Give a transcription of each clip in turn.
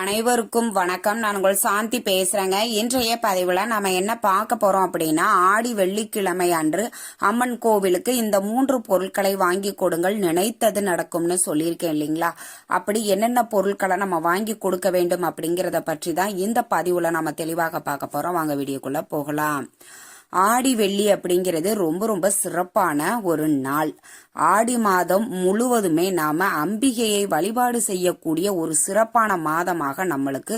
அனைவருக்கும் வணக்கம். நான் உங்கள் சாந்தி பேசுறேங்க. இன்றைய பதிவுல நாம என்ன பார்க்க போறோம் அப்படின்னா ஆடி வெள்ளிக்கிழமை அன்று அம்மன் கோவிலுக்கு இந்த மூன்று பொருட்களை வாங்கி கொடுங்கள். நினைத்தது நடக்கும்னு சொல்லியிருக்கேன் இல்லைங்களா? அப்படி என்னென்ன பொருட்களை நம்ம வாங்கி கொடுக்க வேண்டும் அப்படிங்கறத பற்றி தான் இந்த பதிவுல நம்ம தெளிவாக பார்க்க போறோம். வாங்க வீடியோக்குள்ள போகலாம். ஆடி வெள்ளி அப்படிங்கிறது ரொம்ப ரொம்ப சிறப்பான ஒரு நாள். ஆடி மாதம் முழுவதுமே நாம அம்பிகையை வழிபாடு செய்யக்கூடிய ஒரு சிறப்பான மாதமாக நம்மளுக்கு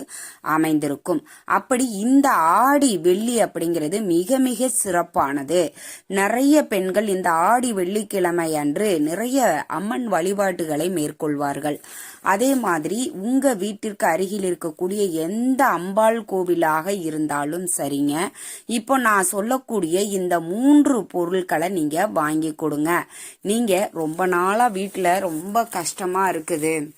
அமைந்திருக்கும். அப்படி இந்த ஆடி வெள்ளி அப்படிங்கிறது மிக மிக சிறப்பானது. நிறைய பெண்கள் இந்த ஆடி வெள்ளிக்கிழமை அன்று நிறைய அம்மன் வழிபாட்டுகளை மேற்கொள்வார்கள். அதே மாதிரி உங்க வீட்டிற்கு அருகில் இருக்கக்கூடிய எந்த அம்பாள் கோவிலாக இருந்தாலும் சரிங்க. இப்போ நான் சொல்லக்கூடிய இந்த மூன்று பொருட்களை நீங்க வாங்கி கொடுங்க. நீங்க ரொம்ப நாளா வீட்டுல ரொம்ப கஷ்டமா இருக்குது.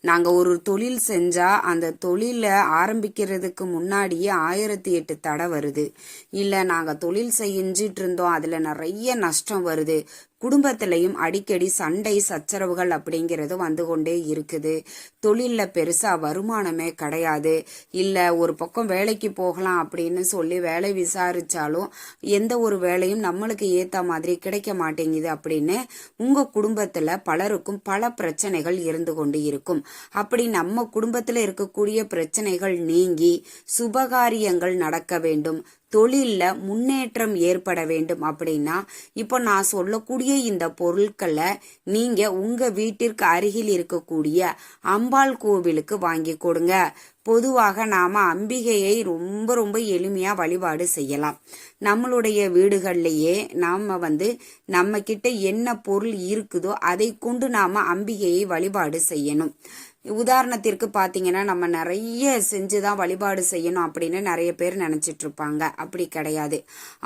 நாங்க ஒரு தொழில் செஞ்சா அந்த தொழில ஆரம்பிக்கிறதுக்கு முன்னாடியே ஆயிரத்தி எட்டு தடை வருது. இல்ல நாங்க தொழில் செஞ்சிட்டு இருந்தோம். அதுல நிறைய நஷ்டம் வருது. குடும்பத்திலையும் அடிக்கடி சண்டை சச்சரவுகள் அப்படிங்கிறது வந்து கொண்டே இருக்குது. தொழிலில் பெருசாக வருமானமே கிடையாது. இல்லை ஒரு பக்கம் வேலைக்கு போகலாம் அப்படின்னு சொல்லி வேலை விசாரித்தாலும் எந்த ஒரு வேலையும் நம்மளுக்கு ஏற்ற மாதிரி கிடைக்க மாட்டேங்குது அப்படின்னு உங்கள் குடும்பத்தில் பலருக்கும் பல பிரச்சனைகள் இருந்து கொண்டு இருக்கும். அப்படி நம்ம குடும்பத்தில் இருக்கக்கூடிய பிரச்சனைகள் நீங்கி சுபகாரியங்கள் நடக்க வேண்டும். தொழிலில் முன்னேற்றம் ஏற்பட வேண்டும் அப்படின்னா இப்போ நான் சொல்லக்கூடிய இந்த பொருட்களை நீங்கள் உங்கள் வீட்டிற்கு அருகில் இருக்கக்கூடிய அம்பாள் கோவிலுக்கு வாங்கி கொடுங்க. பொதுவாக நாம் அம்பிகையை ரொம்ப ரொம்ப எளிமையாக வழிபாடு செய்யலாம். நம்மளுடைய வீடுகள்லேயே நாம் வந்து நம்மக்கிட்ட என்ன பொருள் இருக்குதோ அதை கொண்டு நாம் அம்பிகையை வழிபாடு செய்யணும். உதாரணத்திற்கு பார்த்தீங்கன்னா நம்ம நிறைய செஞ்சு தான் வழிபாடு செய்யணும் அப்படின்னு நிறைய பேர் நினச்சிட்டு இருப்பாங்க அப்படி கிடையாது.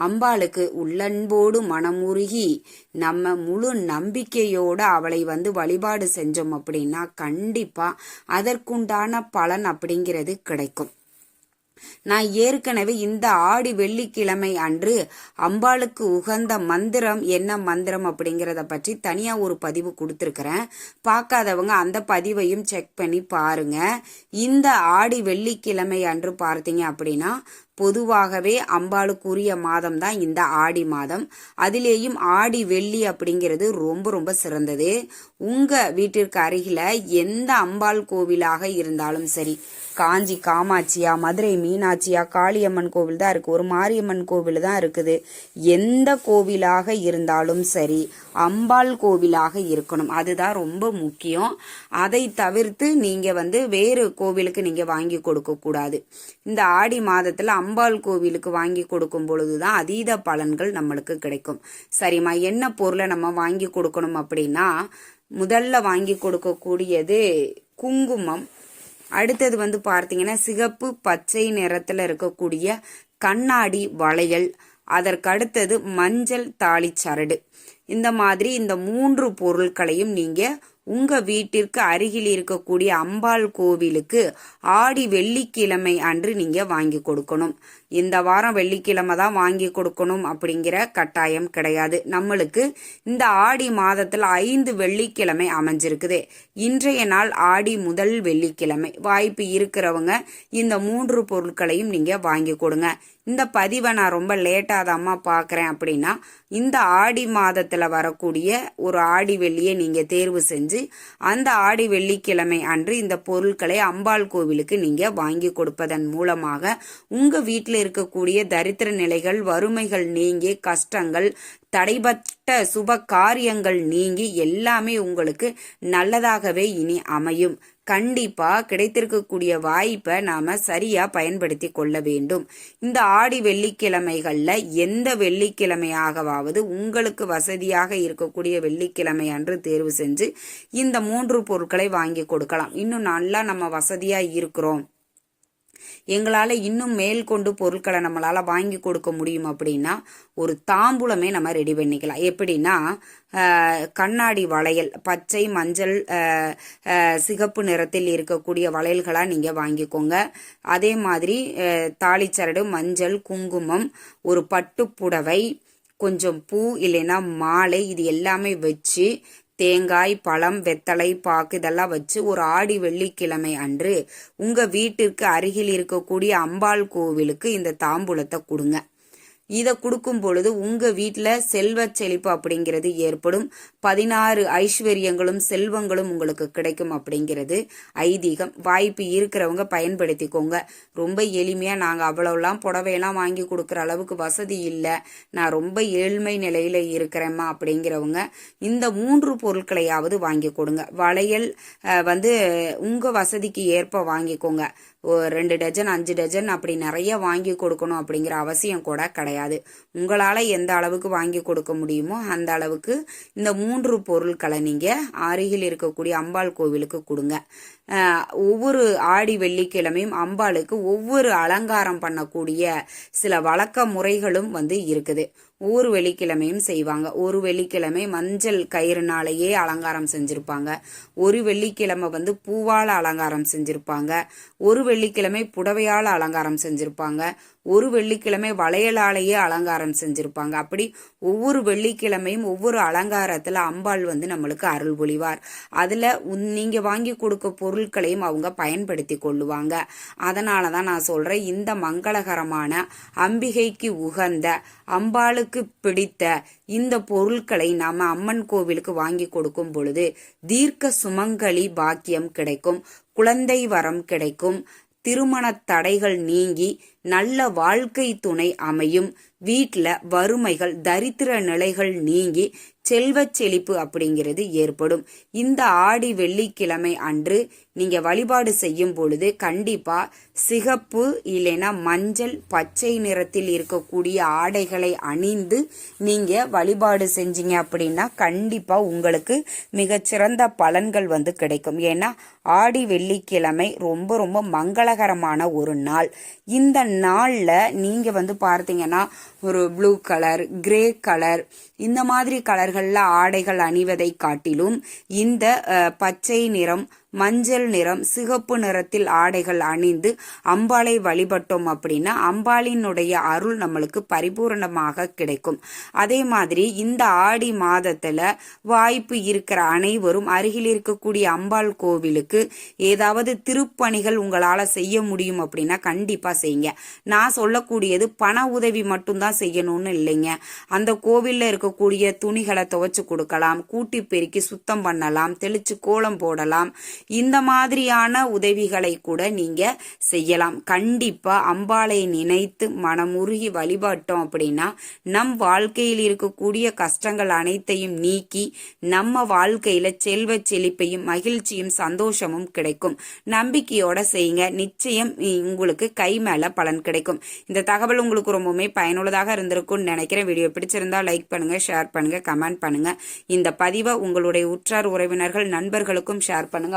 அம்பாளுக்கு உள்ளன்போடு மனமுருகி நம்ம முழு நம்பிக்கையோடு அவளை வந்து வழிபாடு செஞ்சோம் அப்படின்னா கண்டிப்பாக அதற்குண்டான பலன் அப்படிங்கிறது கிடைக்கும். நான் ஏற்கனவே இந்த ஆடி வெள்ளிக்கிழமை அன்று அம்பாளுக்கு உகந்த மந்திரம் என்ன மந்திரம் அப்படிங்கிறத பற்றி தனியா ஒரு பதிவு கொடுத்துருக்கிறேன். பார்க்காதவங்க அந்த பதிவையும் செக் பண்ணி பாருங்க. இந்த ஆடி வெள்ளிக்கிழமை அன்று பார்த்தீங்க அப்படின்னா பொதுவாகவே அம்பாளுக்குரிய மாதம் தான் இந்த ஆடி மாதம். அதிலேயும் ஆடி வெள்ளி அப்படிங்கிறது ரொம்ப ரொம்ப சிறந்தது. உங்க வீட்டிற்கு அருகில எந்த அம்பாள் கோவிலாக இருந்தாலும் சரி காஞ்சி காமாட்சியா மதுரை மீனாட்சியா காளியம்மன் கோவில் தான் இருக்கு. ஒரு மாரியம்மன் கோவில் தான் இருக்குது. எந்த கோவிலாக இருந்தாலும் சரி அம்பாள் கோவிலாக இருக்கணும். அதுதான் ரொம்ப முக்கியம். அதை தவிர்த்து நீங்க வந்து வேறு கோவிலுக்கு நீங்க வாங்கி கொடுக்க கூடாது. இந்த ஆடி மாதத்துல அம்பாள் கோவிலுக்கு வாங்கி கொடுக்கும் பொழுது தான் அதீத பலன்கள் நம்மளுக்கு கிடைக்கும். சரிம்மா என்ன பொருளை நம்ம வாங்கி கொடுக்கணும் அப்படின்னா முதல்ல வாங்கி கொடுக்கக்கூடியது குங்குமம். அடுத்தது வந்து பார்த்தீங்கன்னா சிகப்பு பச்சை நிறத்தில் இருக்கக்கூடிய கண்ணாடி வளையல். அதற்கடுத்தது மஞ்சள் தாலி சரடு இந்த மாதிரி இந்த மூன்று பொருட்களையும் நீங்கள் உங்க வீட்டிற்கு அருகில் இருக்கக்கூடிய அம்பாள் கோவிலுக்கு ஆடி வெள்ளிக்கிழமை அன்று நீங்க வாங்கி கொடுக்கணும். இந்த வாரம் வெள்ளிக்கிழமை தான் வாங்கி கொடுக்கணும் அப்படிங்கிற கட்டாயம் கிடையாது. நம்மளுக்கு இந்த ஆடி மாதத்துல ஐந்து வெள்ளிக்கிழமை அமைஞ்சிருக்குது. இன்றைய நாள் ஆடி முதல் வெள்ளிக்கிழமை. வாய்ப்பு இருக்கிறவங்க இந்த மூன்று பொருட்களையும் நீங்க வாங்கி கொடுங்க. இந்த பதிவை நான் ரொம்ப லேட்டாக தாம்மா பார்க்குறேன் அப்படின்னா இந்த ஆடி மாதத்தில் வரக்கூடிய ஒரு ஆடி வெள்ளியை நீங்கள் தேர்வு செஞ்சு அந்த ஆடி வெள்ளிக்கிழமை அன்று இந்த பொருட்களை அம்பாள் கோவிலுக்கு நீங்கள் வாங்கி கொடுப்பதன் மூலமாக உங்கள் வீட்டில் இருக்கக்கூடிய தரித்திர நிலைகள் வறுமைகள் நீங்கி கஷ்டங்கள் தடைபட்ட சுப காரியங்கள் நீங்கி எல்லாமே உங்களுக்கு நல்லதாகவே இனி அமையும். கண்டிப்பா கிடைத்திருக்கக்கூடிய வாய்ப்பை நாம சரியா பயன்படுத்தி கொள்ள வேண்டும். இந்த ஆடி வெள்ளிக்கிழமைகள்ல எந்த வெள்ளிக்கிழமையாகவாவது உங்களுக்கு வசதியாக இருக்கக்கூடிய வெள்ளிக்கிழமை அன்று தேர்வு செஞ்சு இந்த மூன்று பொருட்களை வாங்கி கொடுக்கலாம். இன்னும் நல்லா நம்ம வசதியா இருக்கிறோம். எங்களால் இன்னும் மேல் கொண்டு பொருட்களை நம்மளால் வாங்கி கொடுக்க முடியும் அப்படின்னா ஒரு தாம்பூலமே நம்ம ரெடி பண்ணிக்கலாம். எப்படின்னா கண்ணாடி வளையல் பச்சை மஞ்சள் சிகப்பு நிறத்தில் இருக்கக்கூடிய வளையல்களாக நீங்கள் வாங்கிக்கோங்க. அதே மாதிரி தாளிச்சரடு மஞ்சள் குங்குமம் ஒரு பட்டு புடவை கொஞ்சம் பூ இல்லைன்னா மாலை இது எல்லாமே வச்சு தேங்காய் பழம் வெத்தலை பாக்கு இதெல்லாம் வச்சு ஒரு ஆடி வெள்ளிக்கிழமை அன்று உங்கள் வீட்டிற்கு அருகில் இருக்கக்கூடிய அம்பாள் கோவிலுக்கு இந்த தாம்பூலத்தை கொடுங்க. இதை கொடுக்கும் பொழுது உங்க வீட்டில் செல்வ செழிப்பு அப்படிங்கிறது ஏற்படும். பதினாறு ஐஸ்வர்யங்களும் செல்வங்களும் உங்களுக்கு கிடைக்கும் அப்படிங்கிறது ஐதீகம். வாய்ப்பு இருக்கிறவங்க பயன்படுத்திக்கோங்க. ரொம்ப எளிமையாக நாங்கள் அவ்வளோலாம் புடவையெல்லாம் வாங்கி கொடுக்குற அளவுக்கு வசதி இல்லை. நான் ரொம்ப ஏழ்மை நிலையில் இருக்கிறேம்மா அப்படிங்கிறவங்க இந்த மூன்று பொருட்களையாவது வாங்கி கொடுங்க. வளையல் வந்து உங்கள் வசதிக்கு ஏற்ப வாங்கிக்கோங்க. ரெண்டு டஜன் அஞ்சு டஜன் அப்படி நிறைய வாங்கி கொடுக்கணும் அப்படிங்கிற அவசியம் கூட கிடையாது. உங்களால் எந்த அளவுக்கு வாங்கி கொடுக்க முடியுமோ அந்த அளவுக்கு இந்த மூன்று பொருட்களை நீங்கள் அருகில் இருக்கக்கூடிய அம்பாள் கோவிலுக்கு கொடுங்க. ஒவ்வொரு ஆடி வெள்ளிக்கிழமையும் அம்பாளுக்கு ஒவ்வொரு அலங்காரம் பண்ணக்கூடிய சில வழக்க முறைகளும் வந்து இருக்குது. ஒவ்வொரு வெள்ளிக்கிழமையும் செய்வாங்க. ஒரு வெள்ளிக்கிழமை மஞ்சள் கயிறுனாலேயே அலங்காரம் செஞ்சுருப்பாங்க. ஒரு வெள்ளிக்கிழமை வந்து பூவால் அலங்காரம் செஞ்சுருப்பாங்க. ஒரு வெள்ளிக்கிழமை புடவையால் அலங்காரம் செஞ்சுருப்பாங்க. ஒரு வெள்ளிக்கிழமை வளையலாலேயே அலங்காரம் செஞ்சுருப்பாங்க. அப்படி ஒவ்வொரு வெள்ளிக்கிழமையும் ஒவ்வொரு அலங்காரத்தில் அம்பாள் வந்து நம்மளுக்கு அருள் பொழிவார் அதில் உன்- வாங்கி கொடுக்க பொருட்களையும் அவங்க பயன்படுத்தி கொள்ளுவாங்க. அதனால தான் நான் சொல்கிறேன் இந்த மங்களகரமான அம்பிகைக்கு உகந்த அம்பாளுக்கு பிடித்த இந்த பொருட்களை நாம் அம்மன் கோவிலுக்கு வாங்கி கொடுக்கும் பொழுது தீர்க்க சுமங்கலி பாக்கியம் கிடைக்கும் குழந்தை வரம் கிடைக்கும் திருமண தடைகள் நீங்கி நல்ல வாழ்க்கை துணை அமையும். வீட்ல வறுமைகள் தரித்திர நிலைகள் நீங்கி செல்வச் செழிப்பு அப்படிங்கிறது ஏற்படும். இந்த ஆடி வெள்ளிக்கிழமை அன்று நீங்க வழிபாடு செய்யும் பொழுது கண்டிப்பா சிகப்பு இல்லைன்னா மஞ்சள் பச்சை நிறத்தில் இருக்கக்கூடிய ஆடைகளை அணிந்து நீங்க வழிபாடு செஞ்சீங்க அப்படின்னா கண்டிப்பா உங்களுக்கு மிகச்சிறந்த பலன்கள் வந்து கிடைக்கும். ஏன்னா ஆடி வெள்ளிக்கிழமை ரொம்ப ரொம்ப மங்களகரமான ஒரு நாள். இந்த நாளில் நீங்கள் வந்து பார்த்தீங்கன்னா ஒரு ப்ளூ கலர் கிரே கலர் இந்த மாதிரி கலர்களில் ஆடைகள் அணிவதை காட்டிலும் இந்த பச்சை நிறம் மஞ்சள் நிறம் சிகப்பு நிறத்தில் ஆடைகள் அணிந்து அம்பாளை வழிபட்டோம் அப்படின்னா அம்பாளினுடைய அருள் நம்மளுக்கு பரிபூரணமாக கிடைக்கும். அதே மாதிரி இந்த ஆடி மாதத்துல வாய்ப்பு இருக்கிற அனைவரும் அருகில் இருக்கக்கூடிய அம்பாள் கோவிலுக்கு ஏதாவது திருப்பணிகள் உங்களால செய்ய முடியும் அப்படின்னா கண்டிப்பா செய்யுங்க. நான் சொல்லக்கூடியது பண உதவி மட்டும்தான் செய்யணும்னு இல்லைங்க. அந்த கோவில்ல இருக்கக்கூடிய துணிகளை துவைச்சு கொடுக்கலாம் கூட்டி பெருக்கி சுத்தம் பண்ணலாம் தெளிச்சு கோலம் போடலாம் இந்த மாதிரியான உதவிகளை கூட நீங்க செய்யலாம். கண்டிப்பா அம்பாளை நினைத்து மனமுருகி வழிபட்டோம் அப்படின்னா நம் வாழ்க்கையில் இருக்கக்கூடிய கஷ்டங்கள் அனைத்தையும் நீக்கி நம்ம வாழ்க்கையில செல்வ செழிப்பையும் மகிழ்ச்சியும் சந்தோஷமும் கிடைக்கும். நம்பிக்கையோட செய்யுங்க. நிச்சயம் உங்களுக்கு கை மேல பலன் கிடைக்கும். இந்த தகவல் உங்களுக்கு ரொம்பவுமே பயனுள்ளதாக இருந்திருக்கும்னு நினைக்கிறேன். வீடியோ பிடிச்சிருந்தா லைக் பண்ணுங்க ஷேர் பண்ணுங்க கமெண்ட் பண்ணுங்க. இந்த பதிவை உங்களுடைய உற்றார் உறவினர்கள் நண்பர்களுக்கும் ஷேர் பண்ணுங்க.